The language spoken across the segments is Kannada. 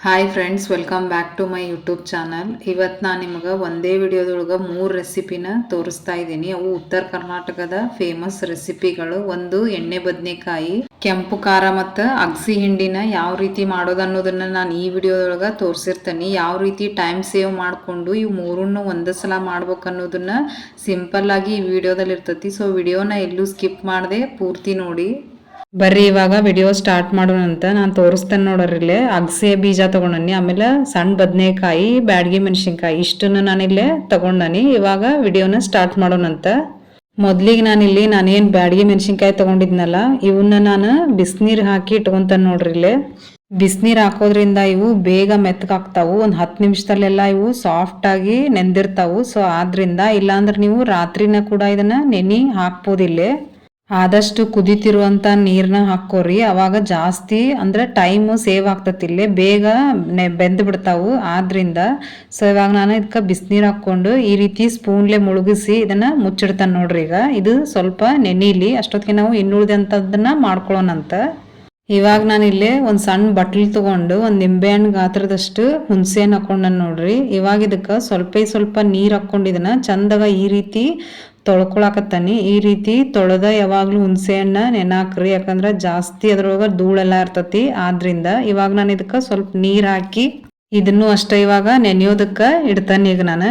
Hi friends welcome back to my YouTube channel ಇವತ್ತು ನಾನು ನಿಮಗೆ ಒಂದೇ ವಿಡಿಯೋದೊಳಗೆ ಮೂರು ರೆಸಿಪಿನ ತೋರಿಸ್ತಾ ಇದ್ದೀನಿ. ಅವು ಉತ್ತರ ಕರ್ನಾಟಕದ ಫೇಮಸ್ ರೆಸಿಪಿಗಳು ಒಂದು ಎಣ್ಣೆ ಬದನೆಕಾಯಿ, ಕೆಂಪು ಖಾರ ಮತ್ತು ಅಗಸಿ ಹಿಂಡಿನ ಯಾವ ರೀತಿ ಮಾಡೋದು ಅನ್ನೋದನ್ನ ನಾನು ಈ ವಿಡಿಯೋದೊಳಗೆ ತೋರಿಸಿರ್ತೀನಿ. ಯಾವ ರೀತಿ ಟೈಮ್ ಸೇವ್ ಮಾಡಿಕೊಂಡು ಇವು ಮೂರನ್ನು ಒಂದೇ ಸಲ ಮಾಡ್ಬೇಕು ಅನ್ನೋದನ್ನ ಸಿಂಪಲ್ ಆಗಿ ಈ ವಿಡಿಯೋದಲ್ಲಿ ಇರ್ತೈತಿ ಸೊ ವಿಡಿಯೋನ ಎಲ್ಲೂ ಸ್ಕಿಪ್ ಮಾಡದೆ ಪೂರ್ತಿ ನೋಡಿ. ಬರ್ರಿ, ಇವಾಗ ವಿಡಿಯೋ ಸ್ಟಾರ್ಟ್ ಮಾಡೋಣ ಅಂತ ನಾನು ತೋರಿಸ್ತೇನೆ ನೋಡ್ರಿಲ್ಲೇ ಅಗಸೆ ಬೀಜ ತಗೊಂಡನಿ ಆಮೇಲೆ ಸಣ್ಣ ಬದನೆಕಾಯಿ, ಬ್ಯಾಡಗಿ ಮೆಣಸಿನ್ಕಾಯಿ, ಇಷ್ಟನ್ನು ನಾನಿಲ್ಲೇ ತಗೊಂಡನಿ. ಇವಾಗ ವಿಡಿಯೋನ ಸ್ಟಾರ್ಟ್ ಮಾಡೋಣಂತ ಮೊದ್ಲಿಗೆ ನಾನಿಲ್ಲಿ ನಾನೇನು ಬ್ಯಾಡಗಿ ಮೆಣಸಿನ್ಕಾಯಿ ತಗೊಂಡಿದ್ನಲ್ಲ ಇವನ್ನ ನಾನು ಬಿಸಿನೀರು ಹಾಕಿ ಇಟ್ಕೊತಾನೆ ನೋಡ್ರಿ ಇಲ್ಲೇ. ಬಿಸಿನೀರು ಹಾಕೋದ್ರಿಂದ ಇವು ಬೇಗ ಮೆತ್ತಗಾಗ್ತಾವು ಒಂದು ಹತ್ತು ನಿಮಿಷದಲ್ಲೆಲ್ಲ ಇವು ಸಾಫ್ಟ್ ಆಗಿ ನೆಂದಿರ್ತಾವು. ಸೊ ಆದ್ದರಿಂದ ಇಲ್ಲಾಂದ್ರೆ ನೀವು ರಾತ್ರಿನ ಕೂಡ ಇದನ್ನ ನೆನೆ ಹಾಕ್ಬೋದಿಲ್ಲೇ ಆದಷ್ಟು ಕುದಿತಿರುವಂತ ನೀರನ್ನ ಹಾಕೋರಿ ಅವಾಗ ಜಾಸ್ತಿ ಅಂದ್ರೆ ಟೈಮ್ ಸೇವ್ ಆಗ್ತತಿ ಇಲ್ಲೇ. ಬೇಗ ನೆ ಬೆಂದು ಬಿಡ್ತಾವು. ಆದ್ರಿಂದ ಸೊ ಇವಾಗ ನಾನು ಇದಕ್ಕೆ ಬಿಸಿನೀರು ಹಾಕೊಂಡು ಈ ರೀತಿ ಸ್ಪೂನ್ಲೆ ಮುಳುಗಿಸಿ ಇದನ್ನ ಮುಚ್ಚಿಡ್ತಾನೆ ನೋಡ್ರಿ ಈಗ. ಇದು ಸ್ವಲ್ಪ ನೆನೀಲಿ. ಅಷ್ಟೊತ್ತಿಗೆ ನಾವು ಇನ್ನುಳಿದಂಥದ್ದನ್ನು ಮಾಡ್ಕೊಳ್ಳೋಣಂತ ಇವಾಗ ನಾನು ಇಲ್ಲೇ ಒಂದು ಸಣ್ಣ ಬಟ್ಲು ತಗೊಂಡು ಒಂದು ನಿಂಬೆಹಣ್ಣು ಗಾತ್ರದಷ್ಟು ಹುಣಸೆ ಹಣ್ಣು ಹಾಕೊಂಡ ನೋಡ್ರಿ. ಇವಾಗ ಇದಕ್ಕೆ ಸ್ವಲ್ಪ ಸ್ವಲ್ಪ ನೀರು ಇದನ್ನ ಚಂದಾಗ ಈ ರೀತಿ ತೊಳ್ಕೊಳಕತ್ತಾನಿ. ಈ ರೀತಿ ತೊಳೆದ ಯಾವಾಗಲೂ ಹುಣಸೆ ಹಣ್ಣ ನೆನಾಕ್ರಿ, ಯಾಕಂದ್ರೆ ಜಾಸ್ತಿ ಅದ್ರೊಳಗೆ ಧೂಳೆಲ್ಲ ಇರ್ತತಿ. ಆದ್ರಿಂದ ಇವಾಗ ನಾನು ಇದಕ್ಕೆ ಸ್ವಲ್ಪ ನೀರು ಹಾಕಿ ಇದನ್ನು ಅಷ್ಟೇ ಇವಾಗ ನೆನೆಯೋದಕ್ಕೆ ಇಡ್ತಾನೆ ಈಗ ನಾನು.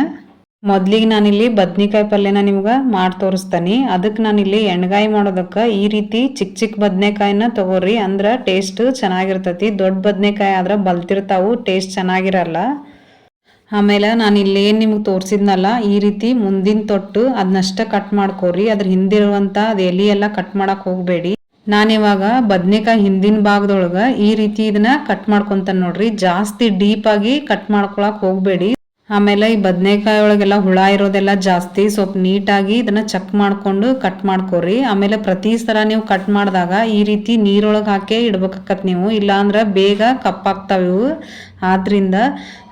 ಮೊದ್ಲಿಗೆ ನಾನಿಲ್ಲಿ ಬದ್ನಿಕಾಯಿ ಪಲ್ಯನ ನಿಮ್ಗೆ ಮಾಡಿ ತೋರಿಸ್ತಾನೆ. ಅದಕ್ಕೆ ನಾನಿಲ್ಲಿ ಎಣ್ಗಾಯಿ ಮಾಡೋದಕ್ಕೆ ಈ ರೀತಿ ಚಿಕ್ಕ ಚಿಕ್ಕ ಬದನೆಕಾಯಿನ ತಗೋರಿ. ಅಂದ್ರೆ ಟೇಸ್ಟ್ ಚೆನ್ನಾಗಿರ್ತತಿ. ದೊಡ್ಡ ಬದನೆಕಾಯಿ ಆದ್ರೆ ಬಲ್ತಿರ್ತಾವು, ಟೇಸ್ಟ್ ಚೆನ್ನಾಗಿರಲ್ಲ. ಆಮೇಲೆ ನಾನು ಇಲ್ಲೇನು ನಿಮಗೆ ತೋರಿಸಿದ್ನಲ್ಲ, ಈ ರೀತಿ ಮುಂದಿನ ತೊಟ್ಟು ಅದನ್ನಷ್ಟ ಕಟ್ ಮಾಡ್ಕೋರಿ, ಅದ್ರ ಹಿಂದಿರುವಂಥ ಅದು ಎಲಿ ಎಲ್ಲ ಕಟ್ ಮಾಡೋಕೆ ಹೋಗಬೇಡಿ. ನಾನಿವಾಗ ಬದ್ನೆಕಾಯಿ ಹಿಂದಿನ ಭಾಗದೊಳಗೆ ಈ ರೀತಿ ಇದನ್ನ ಕಟ್ ಮಾಡ್ಕೊತಾನೆ ನೋಡ್ರಿ, ಜಾಸ್ತಿ ಡೀಪ್ ಆಗಿ ಕಟ್ ಮಾಡ್ಕೊಳಕ್ ಹೋಗಬೇಡಿ. ಆಮೇಲೆ ಈ ಬದನೆಕಾಯಿ ಒಳಗೆಲ್ಲ ಹುಳ ಇರೋದೆಲ್ಲ ಜಾಸ್ತಿ, ಸ್ವಲ್ಪ ನೀಟಾಗಿ ಇದನ್ನ ಚೆಕ್ ಮಾಡ್ಕೊಂಡು ಕಟ್ ಮಾಡ್ಕೋರಿ. ಆಮೇಲೆ ಪ್ರತಿ ಸಲ ನೀವು ಕಟ್ ಮಾಡಿದಾಗ ಈ ರೀತಿ ನೀರೊಳಗೆ ಹಾಕಿ ಇಡ್ಬೇಕಾಕತ್ ನೀವು. ಇಲ್ಲಾಂದ್ರೆ ಬೇಗ ಕಪ್ಪಾಗ್ತಾವೆ ಇವು. ಆದ್ದರಿಂದ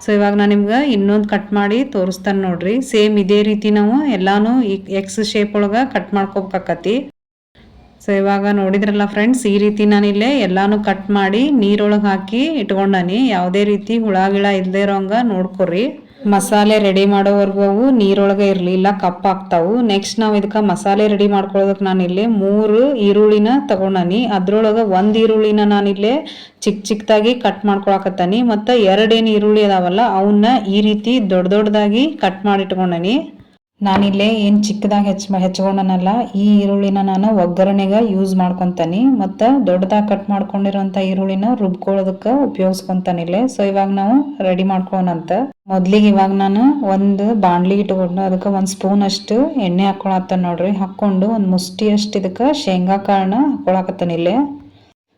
ಸೊ ಇವಾಗ ನಾನು ನಿಮ್ಗೆ ಇನ್ನೊಂದು ಕಟ್ ಮಾಡಿ ತೋರಿಸ್ತಾನೆ ನೋಡ್ರಿ. ಸೇಮ್ ಇದೇ ರೀತಿ ನಾವು ಎಲ್ಲಾನು ಎಕ್ಸ್ ಶೇಪ್ ಒಳಗೆ ಕಟ್ ಮಾಡ್ಕೋಬೇಕಾಕತಿ. ಸೊ ಇವಾಗ ನೋಡಿದ್ರಲ್ಲ ಫ್ರೆಂಡ್ಸ್ ಈ ರೀತಿ ನಾನಿಲ್ಲೇ ಎಲ್ಲಾನು ಕಟ್ ಮಾಡಿ ನೀರೊಳಗೆ ಹಾಕಿ ಇಟ್ಕೊಂಡಾನಿ. ಯಾವುದೇ ರೀತಿ ಹುಳ ಗಿಳ ಇಲ್ಲದೆ ಇರೋಂಗ ನೋಡ್ಕೊರಿ. ಮಸಾಲೆ ರೆಡಿ ಮಾಡೋವರೆಗೂ ಅವು, ನೀರೊಳಗೆ ಇರಲಿಲ್ಲ ಕಪ್ಪಾಗ್ತಾವು ನೆಕ್ಸ್ಟ್ ನಾವು ಇದಕ್ಕೆ ಮಸಾಲೆ ರೆಡಿ ಮಾಡ್ಕೊಳ್ಳೋದಕ್ಕೆ ನಾನಿಲ್ಲಿ ಮೂರು ಈರುಳ್ಳಿನ ತಗೊಂಡನಿ. ಅದ್ರೊಳಗೆ ಒಂದು ಈರುಳ್ಳಿನ ನಾನಿಲ್ಲೇ ಚಿಕ್ಕ ಚಿಕ್ಕದಾಗಿ ಕಟ್ ಮಾಡ್ಕೊಳಕತ್ತಾನಿ. ಮತ್ತು ಎರಡೇನು ಈರುಳ್ಳಿ ಅದಾವಲ್ಲ ಅವನ್ನ ಈ ರೀತಿ ದೊಡ್ಡ ದೊಡ್ಡದಾಗಿ ಕಟ್ ಮಾಡಿ ಇಟ್ಕೊಂಡನಿ ನಾನಿಲ್ಲೇ ಏನು ಚಿಕ್ಕದಾಗಿ ಹೆಚ್ಚ ಹೆಚ್ಕೊಂಡನಲ್ಲ, ಈ ಈರುಳ್ಳಿನ ನಾನು ಒಗ್ಗರಣೆಗೆ ಯೂಸ್ ಮಾಡ್ಕೊತಾನೆ. ಮತ್ತು ದೊಡ್ಡದಾಗಿ ಕಟ್ ಮಾಡ್ಕೊಂಡಿರೋಂಥ ಈರುಳ್ಳಿನ ರುಬ್ಕೊಳ್ಳೋದಕ್ಕೆ ಉಪಯೋಗಿಸ್ಕೊತಾನಿಲ್ಲೇ ಸೊ ಇವಾಗ ನಾವು ರೆಡಿ ಮಾಡ್ಕೊಳ್ಳೋಣಂತ ಮೊದ್ಲಿಗೆ ಇವಾಗ ನಾನು ಒಂದು ಬಾಣ್ಲಿ ಇಟ್ಕೊಂಡು ಅದಕ್ಕೆ ಒಂದು ಸ್ಪೂನ್ ಅಷ್ಟು ಎಣ್ಣೆ ಹಾಕೊಳತ್ತ ನೋಡ್ರಿ. ಹಾಕ್ಕೊಂಡು ಒಂದು ಮುಷ್ಟಿ ಅಷ್ಟು ಇದಕ್ಕೆ ಶೇಂಗಾ ಕಾಳನ್ನ ಇಲ್ಲಿ.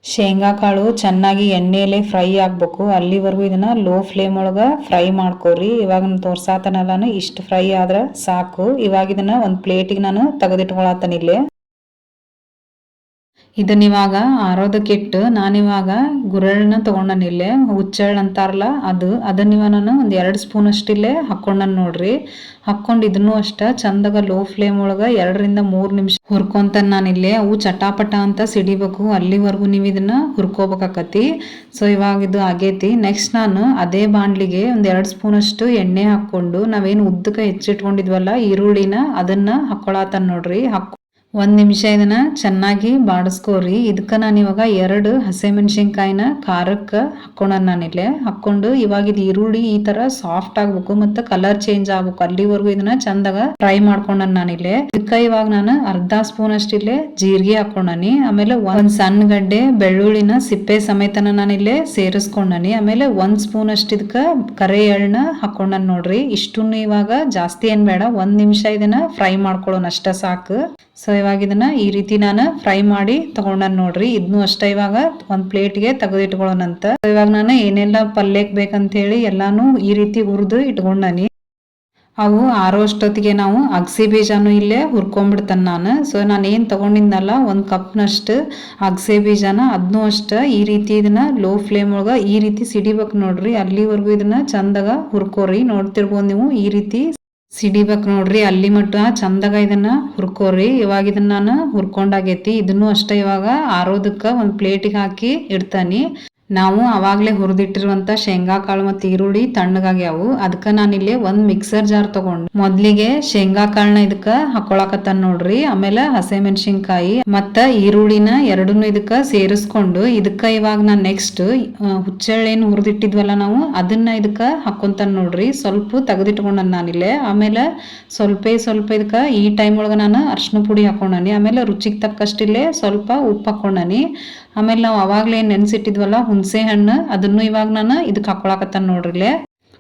ಶೇಂಗಾ ಕಾಳು ಚೆನ್ನಾಗಿ ಎಣ್ಣೆಯಲ್ಲೇ ಫ್ರೈ ಆಗಬೇಕು. ಅಲ್ಲಿವರೆಗೂ ಇದನ್ನ ಲೋ ಫ್ಲೇಮ್ ಒಳಗೆ ಫ್ರೈ ಮಾಡ್ಕೋರಿ. ಇವಾಗ ತೋರ್ಸಾತನಲ್ಲಾನು ಇಷ್ಟು ಫ್ರೈ ಆದ್ರೆ ಸಾಕು. ಇವಾಗ ಇದನ್ನ ಒಂದು ಪ್ಲೇಟಿಗೆ ನಾನು ತೆಗೆದಿಟ್ಕೊಳತ್ತನ ಇಲ್ಲಿ. ಇದನ್ನ ಇವಾಗ ಆರೋದಕ್ಕಿಟ್ಟು ನಾನಿವಾಗ ಗುರಳನ್ನ ತಗೊಂಡನಿಲ್ಲೇ ಹುಚ್ಚಳ್ಳು ಅಂತಾರಲ್ಲ ಅದು ಅದನ್ನಿವ ನಾನು ಒಂದು ಎರಡು ಸ್ಪೂನ್ ಅಷ್ಟಿಲ್ಲೇ ಹಾಕೊಂಡನ್ ನೋಡ್ರಿ. ಹಾಕ್ಕೊಂಡು ಇದನ್ನು ಅಷ್ಟ ಚಂದಾಗ ಲೋ ಫ್ಲೇಮ್ ಒಳಗೆ ಎರಡರಿಂದ ಮೂರು ನಿಮಿಷ ಹುರ್ಕೊಂತಾನೆ ಇಲ್ಲೇ, ಅವು ಚಟಾಪಟ ಅಂತ ಸಿಡಿಬೇಕು, ಅಲ್ಲಿವರೆಗೂ ನೀವು ಇದನ್ನ ಹುರ್ಕೋಬೇಕಾಕತಿ. ಸೊ ಇವಾಗ ಇದು ಆಗೈತಿ. ನೆಕ್ಸ್ಟ್ ನಾನು ಅದೇ ಬಾಂಡ್ಲಿಗೆ ಒಂದು ಎರಡು ಸ್ಪೂನ್ ಅಷ್ಟು ಎಣ್ಣೆ ಹಾಕೊಂಡು ನಾವೇನು ಉದ್ದಕ್ಕೆ ಹೆಚ್ಚಿಟ್ಕೊಂಡಿದ್ವಲ್ಲ ಈರುಳ್ಳಿನ ಅದನ್ನ ಹಾಕೊಳತಾನ ನೋಡ್ರಿ. ಹಾಕ್ ಒಂದು ನಿಮಿಷ ಇದನ್ನ ಚೆನ್ನಾಗಿ ಬಾಡಿಸ್ಕೋರಿ. ಇದಕ್ಕೆ ನಾನು ಇವಾಗ ಎರಡು ಹಸಿಮೆಣ್ಸಿನ್ಕಾಯಿನ ಖಾರಕ್ಕೆ ಹಾಕ್ಕೊಂಡ ನಾನಿಲ್ಲೇ ಹಾಕ್ಕೊಂಡು ಇವಾಗ ಇದು ಈರುಳ್ಳಿ ಈ ಥರ ಸಾಫ್ಟ್ ಆಗ್ಬೇಕು ಮತ್ತು ಕಲರ್ ಚೇಂಜ್ ಆಗ್ಬೇಕು. ಅಲ್ಲಿವರೆಗೂ ಇದನ್ನ ಚಂದಾಗ ಫ್ರೈ ಮಾಡ್ಕೊಂಡ ನಾನಿಲ್ಲೇ ಇದಕ್ಕೆ ಇವಾಗ ನಾನು ಅರ್ಧ ಸ್ಪೂನ್ ಅಷ್ಟಿಲ್ಲೇ ಜೀರಿಗೆ ಹಾಕೊಂಡನಿ ಆಮೇಲೆ ಒಂದು ಸಣ್ಣ ಗಡ್ಡೆ ಬೆಳ್ಳುಳ್ಳಿನ ಸಿಪ್ಪೆ ಸಮೇತನ ನಾನಿಲ್ಲೇ ಸೇರಿಸ್ಕೊಂಡನಿ ಆಮೇಲೆ ಒಂದು ಸ್ಪೂನ್ ಅಷ್ಟು ಇದಕ್ಕ ಕರೆ ಎಳ್ಳನ್ನ ಹಾಕೊಂಡ ನೋಡ್ರಿ. ಇಷ್ಟನ್ನು ಇವಾಗ ಜಾಸ್ತಿ ಏನು ಬೇಡ. ಒಂದು ನಿಮಿಷ ಇದನ್ನ ಫ್ರೈ ಮಾಡ್ಕೊಳ್ಳೋಣ ಅಷ್ಟ ಸಾಕು. ಸೊ ಇವಾಗ ಇದನ್ನ ಈ ರೀತಿ ನಾನು ಫ್ರೈ ಮಾಡಿ ತಗೊಂಡನ್ ನೋಡ್ರಿ. ಇದನ್ನು ಅಷ್ಟೇ ಇವಾಗ ಒಂದು ಪ್ಲೇಟ್ಗೆ ತೆಗೆದಿಟ್ಕೊಳ್ಳೋಣಂತ ಇವಾಗ ನಾನು ಏನೆಲ್ಲ ಪಲ್ಯಕ್ಕೆ ಬೇಕಂತ ಹೇಳಿ ಎಲ್ಲಾನು ಈ ರೀತಿ ಹುರಿದು ಇಟ್ಕೊಂಡನಿ. ಅವು ಆರೋ ಅಷ್ಟೊತ್ತಿಗೆ ನಾವು ಅಗಸಿ ಬೀಜನೂ ಇಲ್ಲೇ ಹುರ್ಕೊಂಡ್ಬಿಡ್ತಾನೆ ನಾನು. ಸೊ ನಾನು ಏನು ತೊಗೊಂಡಿದ್ನಲ್ಲ, ಒಂದು ಕಪ್ನಷ್ಟು ಅಗಸೆ ಬೀಜನ ಅದನ್ನೂ ಅಷ್ಟೇ ಈ ರೀತಿ ಇದನ್ನ ಲೋ ಫ್ಲೇಮ್ ಒಳಗೆ ಈ ರೀತಿ ಸಿಡಿಬೇಕು ನೋಡ್ರಿ. ಅಲ್ಲಿವರೆಗೂ ಇದನ್ನ ಚಂದಾಗ ಹುರ್ಕೋರಿ. ನೋಡ್ತಿರ್ಬೋದು ನೀವು ಈ ರೀತಿ ಸಿಡಿಬೇಕು ನೋಡ್ರಿ, ಅಲ್ಲಿ ಮಟ್ಟ ಚಂದಾಗ ಇದನ್ನ ಹುರ್ಕೋರಿ. ಇವಾಗ ಇದನ್ನ ನಾನು ಹುರ್ಕೊಂಡಾಗೈತಿ. ಇದನ್ನು ಅಷ್ಟೇ ಇವಾಗ ಆರೋದಕ್ಕೆ ಒಂದು ಪ್ಲೇಟಿಗೆ ಹಾಕಿ ಇಡ್ತಾನೆ. ನಾವು ಅವಾಗಲೇ ಹುರಿದಿಟ್ಟಿರುವಂತ ಶೇಂಗಾ, ಕಾಳು ಮತ್ತು ಈರುಳ್ಳಿ ತಣ್ಣಗಾಗ್ಯಾವು ಅದಕ್ಕೆ ನಾನಿಲ್ಲಿ ಒಂದು ಮಿಕ್ಸರ್ ಜಾರ್ ತಗೊಂಡು ಮೊದಲಿಗೆ ಶೇಂಗಾ ಕಾಳನ್ನ ಇದಕ್ಕೆ ಹಾಕೊಳಕತ್ತಾನ ನೋಡ್ರಿ. ಆಮೇಲೆ ಹಸಿಮೆಣಸಿನ್ಕಾಯಿ ಮತ್ತು ಈರುಳ್ಳಿನ ಎರಡನ್ನೂ ಇದಕ್ಕೆ ಸೇರಿಸ್ಕೊಂಡು ಇದಕ್ಕೆ ಇವಾಗ ನಾನು ನೆಕ್ಸ್ಟ್ ಹುಚ್ಚೆಳ್ಳೇನು ಹುರಿದಿಟ್ಟಿದ್ವಲ್ಲ ನಾವು, ಅದನ್ನ ಇದಕ್ಕೆ ಹಾಕೊಂತಾನ ನೋಡ್ರಿ. ಸ್ವಲ್ಪ ತೆಗೆದಿಟ್ಕೊಂಡ ನಾನಿಲ್ಲೇ. ಆಮೇಲೆ ಸ್ವಲ್ಪ ಸ್ವಲ್ಪ ಇದಕ್ಕೆ ಈ ಟೈಮ್ ಒಳಗೆ ನಾನು ಅರ್ಶಿನ ಪುಡಿ ಹಾಕೊಂಡನಿ. ಆಮೇಲೆ ರುಚಿಗೆ ತಕ್ಕಷ್ಟಿಲ್ಲೇ ಸ್ವಲ್ಪ ಉಪ್ಪು ಹಾಕೊಂಡನಿ. ಆಮೇಲೆ ನಾವು ಅವಾಗಲೇ ನೆನೆಸಿಟ್ಟಿದ್ವಲ್ಲ ಹುಣಸೆ ಹಣ್ಣು, ಅದನ್ನು ಇವಾಗ ನಾನು ಇದಕ್ಕೆ ಹಾಕೊಳಕತ್ತಾನ ನೋಡ್ರಿಲೆ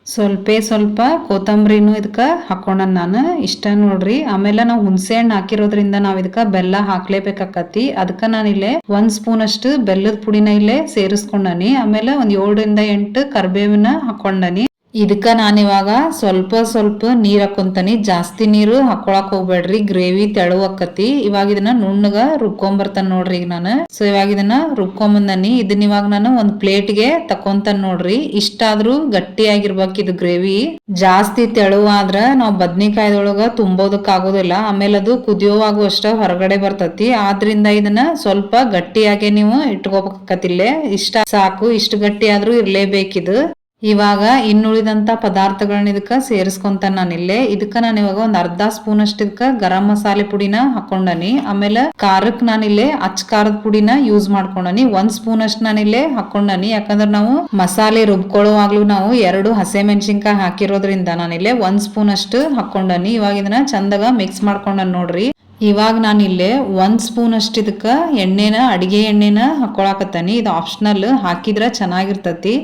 ಸ್ವಲ್ಪ ಸ್ವಲ್ಪ ಕೊತ್ತಂಬರಿನೂ ಇದಕ್ಕೆ ಹಾಕೊಂಡ ನಾನು, ಇಷ್ಟ ನೋಡ್ರಿ. ಆಮೇಲೆ ನಾವು ಹುಣಸೆ ಹಣ್ಣು ಹಾಕಿರೋದ್ರಿಂದ ನಾವು ಇದಕ್ಕೆ ಬೆಲ್ಲ ಹಾಕ್ಲೇಬೇಕಾಕತಿ ಅದಕ್ಕೆ ಇಲ್ಲೇ ಒಂದ್ ಸ್ಪೂನ್ ಅಷ್ಟು ಬೆಲ್ಲದ ಪುಡಿನ ಇಲ್ಲೇ ಸೇರಿಸ್ಕೊಂಡನಿ. ಆಮೇಲೆ ಒಂದ್ ಏಳರಿಂದ ಎಂಟು ಕರ್ಬೇವಿನ ಹಾಕೊಂಡನಿ. ಇದಕ್ಕ ನಾನಿವಾಗ ಸ್ವಲ್ಪ ಸ್ವಲ್ಪ ನೀರ್ ಹಾಕೊಂತಾನಿ. ಜಾಸ್ತಿ ನೀರು ಹಾಕೊಳಕ್ ಹೋಗ್ಬೇಡ್ರಿ. ಗ್ರೇವಿ ತೆಳು ಆಕತಿ. ಇವಾಗ ಇದನ್ನ ನುಣ್ಣಗ ರುಬ್ಕೊಂಬರ್ತಾನ ನೋಡ್ರಿ ಈಗ ನಾನು. ಸೊ ಇವಾಗ ಇದನ್ನ ರುಬ್ಕೊಂಬಂದನಿ. ಇದನ್ನ ಇವಾಗ ನಾನು ಒಂದ್ ಪ್ಲೇಟ್ಗೆ ತಕೊಂತಾನ ನೋಡ್ರಿ. ಇಷ್ಟಾದ್ರೂ ಗಟ್ಟಿಯಾಗಿರ್ಬೇಕು ಇದು ಗ್ರೇವಿ. ಜಾಸ್ತಿ ತೆಳು ಆದ್ರ ನಾವ್ ಬದ್ನಿಕಾಯ್ದೊಳಗ ತುಂಬೋದಕ್ ಆಗೋದಿಲ್ಲ. ಆಮೇಲೆ ಅದು ಕುದಿಯೋವಾಗುವಷ್ಟ ಹೊರಗಡೆ ಬರ್ತತಿ. ಆದ್ರಿಂದ ಇದನ್ನ ಸ್ವಲ್ಪ ಗಟ್ಟಿಯಾಗೆ ನೀವು ಇಟ್ಕೋಬೇಕತ್ತಿಲ್ಲೇ ಇಷ್ಟ ಸಾಕು. ಇಷ್ಟು ಗಟ್ಟಿ ಆದ್ರೂ ಇರ್ಲೇಬೇಕಿದು ಇವಾಗ ಇನ್ನುಳಿದಂತ ಪದಾರ್ಥಗಳನ್ನ ಇದಕ್ಕ ಸೇರಿಸ್ಕೊಂತ ಇಲ್ಲೇ. ಇದಕ್ಕ ನಾನು ಇವಾಗ ಒಂದ್ ಅರ್ಧ ಸ್ಪೂನ್ ಅಷ್ಟು ಗರಂ ಮಸಾಲೆ ಪುಡಿನ ಹಾಕೊಂಡನಿ. ಆಮೇಲೆ ಖಾರಕ್ ನಾನಿಲ್ಲೇ ಅಚ್ ಖಾರದ ಪುಡಿನ ಯೂಸ್ ಮಾಡ್ಕೊಂಡನಿ. ಒಂದ್ ಸ್ಪೂನ್ ಅಷ್ಟು ಇಲ್ಲೇ ಹಾಕೊಂಡನಿ. ಯಾಕಂದ್ರೆ ನಾವು ಮಸಾಲೆ ರುಬ್ಕೊಳ್ಳುವಾಗ್ಲೂ ನಾವು ಎರಡು ಹಸೆ ಮೆಣಸಿನ್ಕಾಯಿ ಹಾಕಿರೋದ್ರಿಂದ ನಾನಿಲ್ಲೇ ಒಂದ್ ಸ್ಪೂನ್ ಅಷ್ಟು ಹಾಕೊಂಡನಿ. ಇವಾಗ ಇದನ್ನ ಚಂದಾಗ ಮಿಕ್ಸ್ ಮಾಡ್ಕೊಂಡನ್ ನೋಡ್ರಿ. ಇವಾಗ ನಾನು ಇಲ್ಲೇ ಒಂದು ಸ್ಪೂನ್ ಅಷ್ಟು ಇದಕ್ಕೆ ಎಣ್ಣೆನ, ಅಡುಗೆ ಎಣ್ಣೆನ ಹಾಕೊಳಕತ್ತಾನಿ. ಇದು ಆಪ್ಷನಲ್ ಹಾಕಿದ್ರೆ ಚೆನ್ನಾಗಿರ್ತತಿ.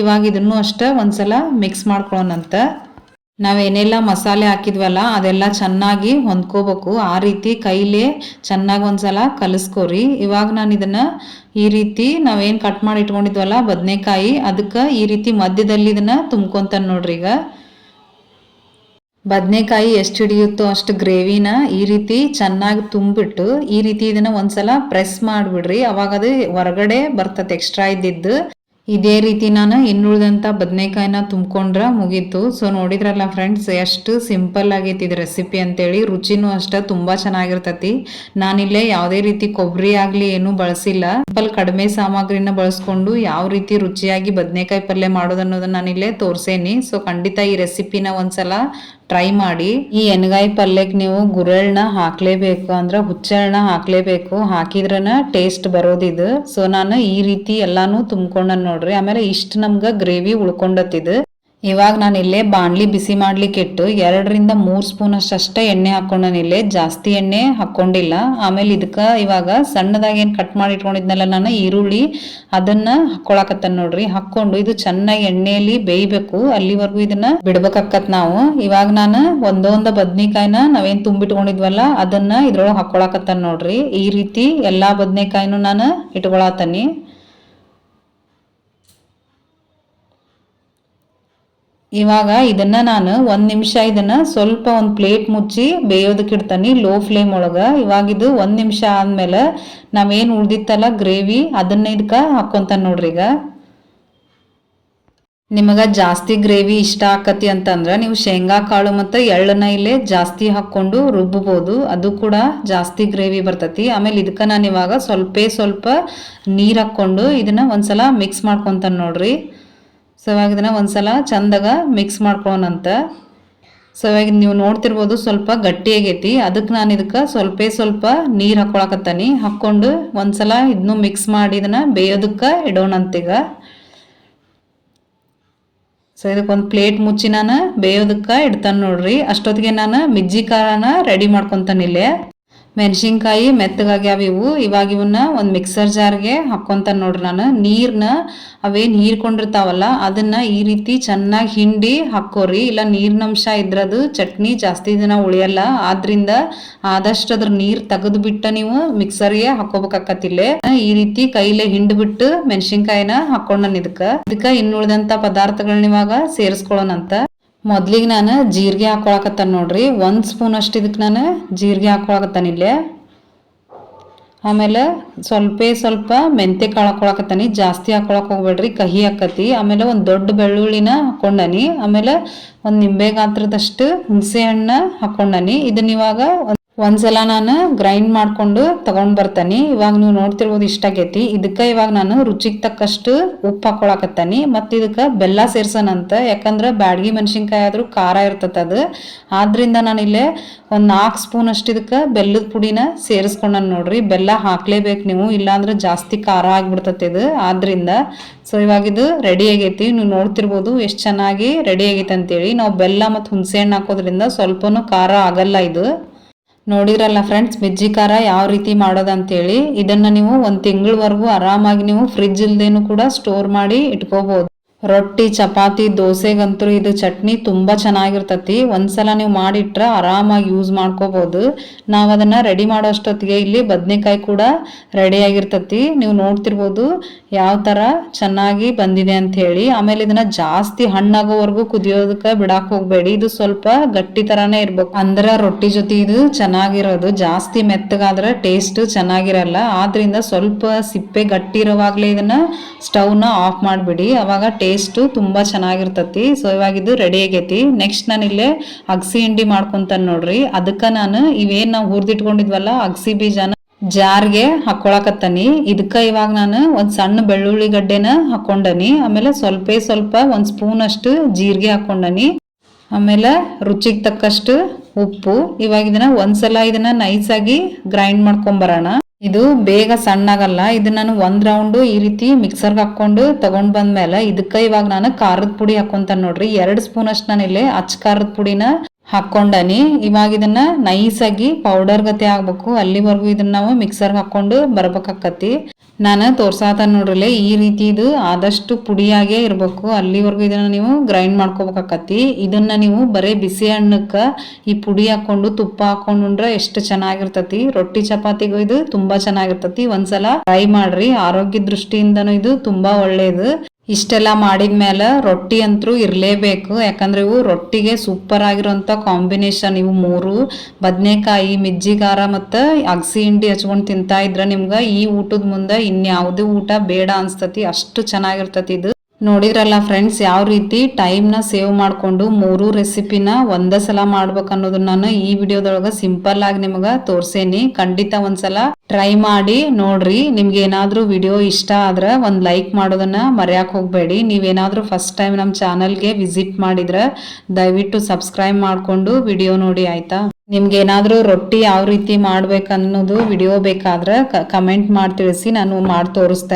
ಇವಾಗ ಇದನ್ನು ಅಷ್ಟೇ ಒಂದ್ಸಲ ಮಿಕ್ಸ್ ಮಾಡ್ಕೊಳ್ಳೋಣಂತ ನಾವೇನೆಲ್ಲ ಮಸಾಲೆ ಹಾಕಿದ್ವಲ್ಲ, ಅದೆಲ್ಲ ಚೆನ್ನಾಗಿ ಹೊಂದ್ಕೋಬೇಕು. ಆ ರೀತಿ ಕೈಲೇ ಚೆನ್ನಾಗಿ ಒಂದ್ಸಲ ಕಲಿಸ್ಕೋರಿ. ಇವಾಗ ನಾನು ಇದನ್ನು ಈ ರೀತಿ ನಾವೇನು ಕಟ್ ಮಾಡಿ ಇಟ್ಕೊಂಡಿದ್ವಲ್ಲ, ಬದನೆಕಾಯಿ, ಅದಕ್ಕೆ ಈ ರೀತಿ ಮಧ್ಯದಲ್ಲಿ ಇದನ್ನು ತುಂಬ್ಕೊತಾನೆ ನೋಡ್ರಿ ಈಗ ಬದನೆಕಾಯಿ ಎಷ್ಟು ಹಿಡಿಯುತ್ತೋ ಅಷ್ಟು ಗ್ರೇವಿನ ಈ ರೀತಿ ಚೆನ್ನಾಗಿ ತುಂಬಿಟ್ಟು ಈ ರೀತಿ ಇದನ್ನ ಒಂದ್ಸಲ ಪ್ರೆಸ್ ಮಾಡಿಬಿಡ್ರಿ. ಅವಾಗ ಅದು ಹೊರಗಡೆ ಬರ್ತದೆ ಎಕ್ಸ್ಟ್ರಾ ಇದ್ದಿದ್ದು. ಇದೇ ರೀತಿ ನಾನು ಇನ್ನುಳಿದಂಥ ಬದನೆಕಾಯಿನ ತುಂಬ್ಕೊಂಡ್ರೆ ಮುಗೀತು. ಸೊ ನೋಡಿದ್ರಲ್ಲ ಫ್ರೆಂಡ್ಸ್ ಎಷ್ಟು ಸಿಂಪಲ್ ಆಗೈತಿ ಇದು ರೆಸಿಪಿ ಅಂತೇಳಿ. ರುಚಿನೂ ಅಷ್ಟ ತುಂಬ ಚೆನ್ನಾಗಿರ್ತತಿ. ನಾನಿಲ್ಲೇ ಯಾವುದೇ ರೀತಿ ಕೊಬ್ಬರಿ ಆಗಲಿ ಏನೂ ಬಳಸಿಲ್ಲ. ಸಿಂಪಲ್ ಕಡಿಮೆ ಸಾಮಗ್ರಿನ ಬಳಸ್ಕೊಂಡು ಯಾವ ರೀತಿ ರುಚಿಯಾಗಿ ಬದನೆಕಾಯಿ ಪಲ್ಯ ಮಾಡೋದನ್ನೋದನ್ನ ನಾನಿಲ್ಲೇ ತೋರ್ಸೇನಿ. ಸೊ ಖಂಡಿತ ಈ ರೆಸಿಪಿನ ಒಂದ್ಸಲ ಟ್ರೈ ಮಾಡಿ, ಈ ಎಣ್ಗಾಯಿ ಪಲ್ಯಕ್ಕೆ ನೀವು ಗುರೆಳ್ನ ಹಾಕ್ಲೇಬೇಕು ಅಂದ್ರೆ ಹುಚ್ಚೆಳ್ನ ಹಾಕ್ಲೇಬೇಕು. ಹಾಕಿದ್ರನ ಟೇಸ್ಟ್ ಬರೋದಿದು ಸೊ ನಾನು ಈ ರೀತಿ ಎಲ್ಲಾನು ತುಂಬ್ಕೊಂಡ ನೋಡ್ರಿ. ಆಮೇಲೆ ಇಷ್ಟು ನಮ್ಗೆ ಗ್ರೇವಿ ಉಳ್ಕೊಂಡತ್ತಿದು ಇವಾಗ ನಾನು ಇಲ್ಲೇ ಬಾಣ್ಲಿ ಬಿಸಿ ಮಾಡ್ಲಿಕ್ಕೆ ಇಟ್ಟು ಎರಡರಿಂದ ಮೂರು ಸ್ಪೂನ್ ಅಷ್ಟೇ ಎಣ್ಣೆ ಹಾಕೊಂಡನ ಇಲ್ಲೇ ಜಾಸ್ತಿ ಎಣ್ಣೆ ಹಾಕೊಂಡಿಲ್ಲ. ಆಮೇಲೆ ಇದಕ್ಕೆ ಇವಾಗ ಸಣ್ಣದಾಗಿ ಕಟ್ ಮಾಡಿ ಇಟ್ಕೊಂಡಿದ್ನಲ್ಲ ನಾನು ಈರುಳ್ಳಿ ಅದನ್ನ ಹಾಕೊಳಕತ್ತ ನೋಡ್ರಿ. ಹಾಕೊಂಡು ಇದು ಚೆನ್ನಾಗಿ ಎಣ್ಣೆಯಲ್ಲಿ ಬೇಯಬೇಕು. ಅಲ್ಲಿವರೆಗೂ ಇದನ್ನ ಬಿಡ್ಬೇಕಾಕತ್ ನಾವು. ಇವಾಗ ನಾನು ಒಂದೊಂದ ಬದ್ನೆಕಾಯಿನ ನಾವೇನ್ ತುಂಬಿಟ್ಕೊಂಡಿದ್ವಲ್ಲ ಅದನ್ನ ಇದ್ರೊಳಗೆ ಹಾಕೊಳಕತ್ತ ನೋಡ್ರಿ. ಈ ರೀತಿ ಎಲ್ಲಾ ಬದ್ನೆಕಾಯಿನೂ ನಾನು ಇಟ್ಕೊಳತನಿ ಇವಾಗ ಇದನ್ನ ನಾನು ಒಂದು ನಿಮಿಷ ಇದನ್ನ ಸ್ವಲ್ಪ ಒಂದು ಪ್ಲೇಟ್ ಮುಚ್ಚಿ ಬೇಯೋದಕ್ಕೆ ಇಡ್ತಾನೆ, ಲೋ ಫ್ಲೇಮ್ ಒಳಗೆ. ಇವಾಗ ಇದು ಒಂದು ನಿಮಿಷ ಆದಮೇಲೆ ನಾವೇನು ಉಳ್ದಿತ್ತಲ್ಲ ಗ್ರೇವಿ, ಅದನ್ನ ಇದಕ್ಕೆ ಹಾಕ್ಕೊಂತಾನೆ ನೋಡ್ರಿ ಈಗ. ನಿಮಗೆ ಜಾಸ್ತಿ ಗ್ರೇವಿ ಇಷ್ಟ ಆಕತಿ ಅಂತಂದ್ರೆ ನೀವು ಶೇಂಗಾ, ಕಾಳು ಮತ್ತು ಎಳ್ಳನ್ನ ಇಲ್ಲೇ ಜಾಸ್ತಿ ಹಾಕ್ಕೊಂಡು ರುಬ್ಬಬೋದು ಅದು ಕೂಡ ಜಾಸ್ತಿ ಗ್ರೇವಿ ಬರ್ತತಿ. ಆಮೇಲೆ ಇದಕ್ಕೆ ನಾನು ಇವಾಗ ಸ್ವಲ್ಪ ಸ್ವಲ್ಪ ನೀರು ಹಾಕ್ಕೊಂಡು ಇದನ್ನ ಒಂದ್ಸಲ ಮಿಕ್ಸ್ ಮಾಡ್ಕೊತಾನೆ ನೋಡ್ರಿ. ಸೊ ಇವಾಗ ಇದನ್ನು ಒಂದ್ಸಲ ಚಂದಾಗ ಮಿಕ್ಸ್ ಮಾಡ್ಕೊಳ್ಳೋಣಂತ ಸೊ ಇವಾಗ ನೀವು ನೋಡ್ತಿರ್ಬೋದು ಸ್ವಲ್ಪ ಗಟ್ಟಿಯಾಗೈತಿ. ಅದಕ್ಕೆ ನಾನು ಇದಕ್ಕೆ ಸ್ವಲ್ಪ ಸ್ವಲ್ಪ ನೀರು ಹಾಕ್ಕೊಳಕತ್ತೀನಿ ಹಾಕ್ಕೊಂಡು ಒಂದ್ಸಲ ಇದನ್ನು ಮಿಕ್ಸ್ ಮಾಡಿ ಇದನ್ನು ಬೇಯೋದಕ್ಕೆ ಇಡೋಣಂತೀಗ ಸೊ ಇದಕ್ಕೆ ಒಂದು ಪ್ಲೇಟ್ ಮುಚ್ಚಿ ನಾನು ಬೇಯೋದಕ್ಕೆ ಇಡ್ತಾನೆ ನೋಡ್ರಿ. ಅಷ್ಟೊತ್ತಿಗೆ ನಾನು ಮಿಜ್ಜಿ ಖಾರನ ರೆಡಿ ಮಾಡ್ಕೊತಾನೆ ಇಲ್ಲೇ. ಮೆಣಸಿನ್ಕಾಯಿ ಮೆತ್ತಗಾಗ್ಯಾವ ಇವು. ಇವಾಗ ಇವನ್ನ ಒಂದು ಮಿಕ್ಸರ್ ಜಾರ್ಗೆ ಹಾಕೊಂತ ನೋಡ್ರಿ ನಾನು. ನೀರನ್ನ ಅವೇನು ಹೀರ್ಕೊಂಡಿರ್ತಾವಲ್ಲ ಅದನ್ನ ಈ ರೀತಿ ಚೆನ್ನಾಗಿ ಹಿಂಡಿ ಹಾಕೋರಿ ಇಲ್ಲ ನೀರಿನಂಶ ಇದ್ರದು ಚಟ್ನಿ ಜಾಸ್ತಿ ದಿನ ಉಳಿಯಲ್ಲ. ಆದ್ರಿಂದ ಆದಷ್ಟು ಅದ್ರ ನೀರು ತೆಗೆದು ಬಿಟ್ಟ ನೀವು ಮಿಕ್ಸರ್ಗೆ ಹಾಕೋಬೇಕಾಕತಿಲ್ಲೇ ಈ ರೀತಿ ಕೈಲೇ ಹಿಂಡ್ಬಿಟ್ಟು ಮೆಣಸಿನ್ಕಾಯಿನ ಹಾಕೊಂಡ್ ಇದಕ್ಕೆ. ಇದಕ್ಕೆ ಇನ್ನುಳಿದಂತ ಪದಾರ್ಥಗಳನ್ನ ಇವಾಗ ಸೇರಿಸ್ಕೊಳ್ಳೋಣಂತ ಮೊದ್ಲಿಗೆ ನಾನು ಜೀರಿಗೆ ಹಾಕೊಳಕತ್ತಾನ ನೋಡ್ರಿ. ಒಂದು ಸ್ಪೂನ್ ಅಷ್ಟು ಇದಕ್ಕೆ ನಾನು ಜೀರಿಗೆ ಹಾಕೊಳಕತ್ತಾನ ಇಲ್ಲೇ. ಆಮೇಲೆ ಸ್ವಲ್ಪ ಸ್ವಲ್ಪ ಮೆಂತೆ ಕಾಳು ಹಾಕೊಳಕತ್ತಾನಿ. ಜಾಸ್ತಿ ಹಾಕ್ಕೊಳಕ್ ಹೋಗ್ಬೇಡ್ರಿ, ಕಹಿ ಹಾಕತಿ. ಆಮೇಲೆ ಒಂದು ದೊಡ್ಡ ಬೆಳ್ಳುಳ್ಳಿನ ಹಾಕೊಂಡನಿ. ಆಮೇಲೆ ಒಂದು ನಿಂಬೆ ಗಾತ್ರದಷ್ಟು ಹುಣಸೆ ಹಣ್ಣು ಹಾಕೊಂಡನಿ. ಇದನ್ನ ಇವಾಗ ಒಂದ್ಸಲ ನಾನು ಗ್ರೈಂಡ್ ಮಾಡಿಕೊಂಡು ತಗೊಂಡ್ ಬರ್ತಾನೆ. ಇವಾಗ ನೀವು ನೋಡ್ತಿರ್ಬೋದು ಇಷ್ಟ ಆಗೈತಿ. ಇದಕ್ಕೆ ಇವಾಗ ನಾನು ರುಚಿಗೆ ತಕ್ಕಷ್ಟು ಉಪ್ಪು ಹಾಕೊಳಕತ್ತೀನಿ. ಮತ್ತು ಇದಕ್ಕೆ ಬೆಲ್ಲ ಸೇರ್ಸನಂತ. ಯಾಕಂದ್ರೆ ಬ್ಯಾಡಗಿ ಮೆಣಸಿನ್ಕಾಯಿ ಆದರೂ ಖಾರ ಇರ್ತದೆ ಅದು. ಆದ್ದರಿಂದ ನಾನು ಇಲ್ಲೇ ಒಂದು ನಾಲ್ಕು ಸ್ಪೂನ್ ಅಷ್ಟು ಇದಕ್ಕೆ ಬೆಲ್ಲದ ಪುಡಿನ ಸೇರಿಸ್ಕೊಂಡನ್ ನೋಡ್ರಿ. ಬೆಲ್ಲ ಹಾಕ್ಲೇಬೇಕು ನೀವು. ಇಲ್ಲಾಂದ್ರೆ ಜಾಸ್ತಿ ಖಾರ ಆಗ್ಬಿಡ್ತೈತೆ ಇದು. ಆದ್ದರಿಂದ ಸೊ ಇವಾಗ ಇದು ರೆಡಿ ಆಗೈತಿ. ನೀವು ನೋಡ್ತಿರ್ಬೋದು ಎಷ್ಟು ಚೆನ್ನಾಗಿ ರೆಡಿ ಆಗೈತೆ ಅಂತೇಳಿ ನಾವು ಬೆಲ್ಲ ಮತ್ತು ಹುಣಸೆ ಹಣ್ಣು ಹಾಕೋದ್ರಿಂದ ಸ್ವಲ್ಪನೂ ಖಾರ ಆಗಲ್ಲ ಇದು. ನೋಡಿದ್ರಲ್ಲ ಫ್ರೆಂಡ್ಸ್ ಮಿಜ್ಜಿ ಖಾರ ಯಾವ ರೀತಿ ಮಾಡೋದಂತೇಳಿ, ಇದನ್ನ ನೀವು ಒಂದು ತಿಂಗಳವರೆಗೂ ಆರಾಮಾಗಿ ನೀವು ಫ್ರಿಜ್ ಇಲ್ದೇನು ಕೂಡ ಸ್ಟೋರ್ ಮಾಡಿ ಇಟ್ಕೋಬಹುದು ರೊಟ್ಟಿ, ಚಪಾತಿ, ದೋಸೆಗಂತೂ ಇದು ಚಟ್ನಿ ತುಂಬಾ ಚೆನ್ನಾಗಿರ್ತತಿ. ಒಂದ್ಸಲ ನೀವು ಮಾಡಿಟ್ರೆ ಆರಾಮಾಗಿ ಯೂಸ್ ಮಾಡ್ಕೋಬಹುದು ನಾವು ಅದನ್ನ ರೆಡಿ ಮಾಡೋ ಅಷ್ಟೊತ್ತಿಗೆ ಇಲ್ಲಿ ಬದನೆಕಾಯಿ ಕೂಡ ರೆಡಿ ಆಗಿರ್ತತಿ. ನೀವು ನೋಡ್ತಿರ್ಬೋದು. ಯಾವ ತರ ಚೆನ್ನಾಗಿ ಬಂದಿದೆ ಅಂತ ಹೇಳಿ, ಆಮೇಲೆ ಇದನ್ನ ಜಾಸ್ತಿ ಹಣ್ಣಾಗೋವರೆಗೂ ಕುದಿಯೋದಕ್ಕೆ ಬಿಡಾಕ್ ಹೋಗಬೇಡಿ. ಇದು ಸ್ವಲ್ಪ ಗಟ್ಟಿ ಥರನೇ ಇರ್ಬೇಕು. ಅಂದ್ರ ರೊಟ್ಟಿ ಜೊತೆ ಇದು ಚೆನ್ನಾಗಿರೋದು. ಜಾಸ್ತಿ ಮೆತ್ತಗಾದ್ರೆ ಟೇಸ್ಟ್ ಚೆನ್ನಾಗಿರಲ್ಲ. ಆದ್ರಿಂದ ಸ್ವಲ್ಪ ಸಿಪ್ಪೆ ಗಟ್ಟಿ ಇರೋವಾಗ್ಲೇ ಇದನ್ನ ಸ್ಟವ್ನ ಆಫ್ ಮಾಡಿಬಿಡಿ. ಅವಾಗ ಟೇಸ್ಟ್ ತುಂಬಾ ಚೆನ್ನಾಗಿರ್ತತಿ. ಸೊ ಇವಾಗ ಇದು ರೆಡಿ ಆಗೈತಿ. ನೆಕ್ಸ್ಟ್ ನಾನು ಇಲ್ಲೇ ಅಗಸಿ ಹಿಂಡಿ ಮಾಡ್ಕೊಂತಾನೆ ನೋಡ್ರಿ. ಅದಕ್ಕೆ ನಾನು ಇವೇನು ನಾವು ಹುರಿದಿಟ್ಕೊಂಡಿದ್ವಲ್ಲ, ಅಗಸಿ ಬೀಜನ ಜಾರ್ಗೆ ಹಾಕೊಳಕತ್ತನಿ. ಇದಕ್ಕ ಇವಾಗ ನಾನು ಒಂದು ಸಣ್ಣ ಬೆಳ್ಳುಳ್ಳಿ ಗಡ್ಡೆನ ಹಾಕೊಂಡನಿ. ಆಮೇಲೆ ಸ್ವಲ್ಪ ಸ್ವಲ್ಪ ಒಂದು ಸ್ಪೂನ್ ಅಷ್ಟು ಜೀರಿಗೆ ಹಾಕೊಂಡನಿ. ಆಮೇಲೆ ರುಚಿಗೆ ತಕ್ಕಷ್ಟು ಉಪ್ಪು. ಇವಾಗ ಇದನ್ನ ಒಂದ್ಸಲ ಇದನ್ನ ನೈಸ್ ಆಗಿ ಗ್ರೈಂಡ್ ಮಾಡ್ಕೊಂಬರೋಣ. ಇದು ಬೇಗ ಸಣ್ಣಾಗಲ್ಲ. ಇದನ್ನ ನಾನು ಒಂದ್ ರೌಂಡು ಈ ರೀತಿ ಮಿಕ್ಸರ್ಗೆ ಹಾಕೊಂಡು ತಗೊಂಡ್ ಬಂದ್ಮೇಲೆ ಇದಕ್ಕ ಇವಾಗ ನಾನು ಖಾರದ ಪುಡಿ ಹಾಕೊಂತ ನೋಡ್ರಿ. ಎರಡು ಸ್ಪೂನ್ ಅಷ್ಟು ನಾನು ಇಲ್ಲಿ ಅಚ್ಚ ಖಾರದ ಪುಡಿನ ಹಾಕೊಂಡನಿ ಇವಾಗ ಇದನ್ನ ನೈಸ್ ಆಗಿ ಪೌಡರ್ ಗತೆ ಆಗ್ಬೇಕು. ಅಲ್ಲಿವರೆಗೂ ಇದನ್ನ ನಾವು ಮಿಕ್ಸರ್ಗೆ ಹಾಕೊಂಡು ಬರ್ಬೇಕಾಕತಿ ನಾನು ತೋರ್ಸಾತ ನೋಡ್ರಲೆ, ಈ ರೀತಿ ಇದು ಆದಷ್ಟು ಪುಡಿಯಾಗೇ ಇರಬೇಕು. ಅಲ್ಲಿವರೆಗೂ ಇದನ್ನ ನೀವು ಗ್ರೈಂಡ್ ಮಾಡ್ಕೋಬೇಕಾಕತಿ ಇದನ್ನ ನೀವು ಬರೀ ಬಿಸಿ ಹಣ್ಣಕ್ಕ ಈ ಪುಡಿ ಹಾಕೊಂಡು ತುಪ್ಪ ಹಾಕೊಂಡು ಉಂಡ್ರೆ ಎಷ್ಟು ಚೆನ್ನಾಗಿರ್ತತಿ. ರೊಟ್ಟಿ ಚಪಾತಿಗೂ ಇದು ತುಂಬಾ ಚೆನ್ನಾಗಿರ್ತತಿ. ಒಂದ್ಸಲ ಟ್ರೈ ಮಾಡ್ರಿ. ಆರೋಗ್ಯ ದೃಷ್ಟಿಯಿಂದನೂ ಇದು ತುಂಬಾ ಒಳ್ಳೇದು. ಇಷ್ಟೆಲ್ಲ ಮಾಡಿದ ಮೇಲೆ ರೊಟ್ಟಿ ಅಂತೂ ಇರಲೇಬೇಕು. ಯಾಕಂದ್ರೆ ಇವು ರೊಟ್ಟಿಗೆ ಸೂಪರ್ ಆಗಿರೋಂಥ ಕಾಂಬಿನೇಷನ್ ಇವು ಮೂರು. ಬದನೆಕಾಯಿ ಮಿಜ್ಜಿ ಖಾರ ಮತ್ತು ಅಗಸಿ ಹಿಂಡಿ ಹಚ್ಕೊಂಡು ತಿಂತಾ ಇದ್ರೆ ನಿಮ್ಗೆ ಈ ಊಟದ ಮುಂದೆ ಇನ್ಯಾವುದೇ ಊಟ ಬೇಡ ಅನ್ಸ್ತತಿ. ಅಷ್ಟು ಚೆನ್ನಾಗಿರ್ತತಿ ಇದು. ನೋಡಿದ್ರಲ್ಲ ಫ್ರೆಂಡ್ಸ್ ಯಾವ ರೀತಿ ಟೈಮ್ನ ಸೇವ್ ಮಾಡಿಕೊಂಡು ಮೂರು ರೆಸಿಪಿನ ಒಂದೇ ಸಲ ಮಾಡ್ಬೇಕು ಅನ್ನೋದನ್ನ ನಾನು ಈ ವಿಡಿಯೋದೊಳಗೆ ಸಿಂಪಲ್ ಆಗಿ ನಿಮಗೆ ತೋರ್ಸೇನಿ. ಖಂಡಿತ ಒಂದ್ಸಲ ಟ್ರೈ ಮಾಡಿ ನೋಡ್ರಿ. ನಿಮ್ಗೆ ಏನಾದರೂ ವಿಡಿಯೋ ಇಷ್ಟ ಆದ್ರೆ ಒಂದ್ ಲೈಕ್ ಮಾಡೋದನ್ನ ಮರೆಯಕ್ ಹೋಗಬೇಡಿ. ನೀವೇನಾದ್ರೂ ಫಸ್ಟ್ ಟೈಮ್ ನಮ್ಮ ಚಾನಲ್ಗೆ ವಿಸಿಟ್ ಮಾಡಿದ್ರೆ ದಯವಿಟ್ಟು ಸಬ್ಸ್ಕ್ರೈಬ್ ಮಾಡ್ಕೊಂಡು ವಿಡಿಯೋ ನೋಡಿ ಆಯ್ತಾ? ನಿಮ್ಗೆ ಏನಾದರೂ ರೊಟ್ಟಿ ಯಾವ ರೀತಿ ಮಾಡ್ಬೇಕನ್ನೋದು ವಿಡಿಯೋ ಬೇಕಾದ್ರೆ ಕಮೆಂಟ್ ಮಾಡಿ ತಿಳಿಸಿ, ನಾನು ಮಾಡಿ ತೋರಿಸ್ತೇನೆ.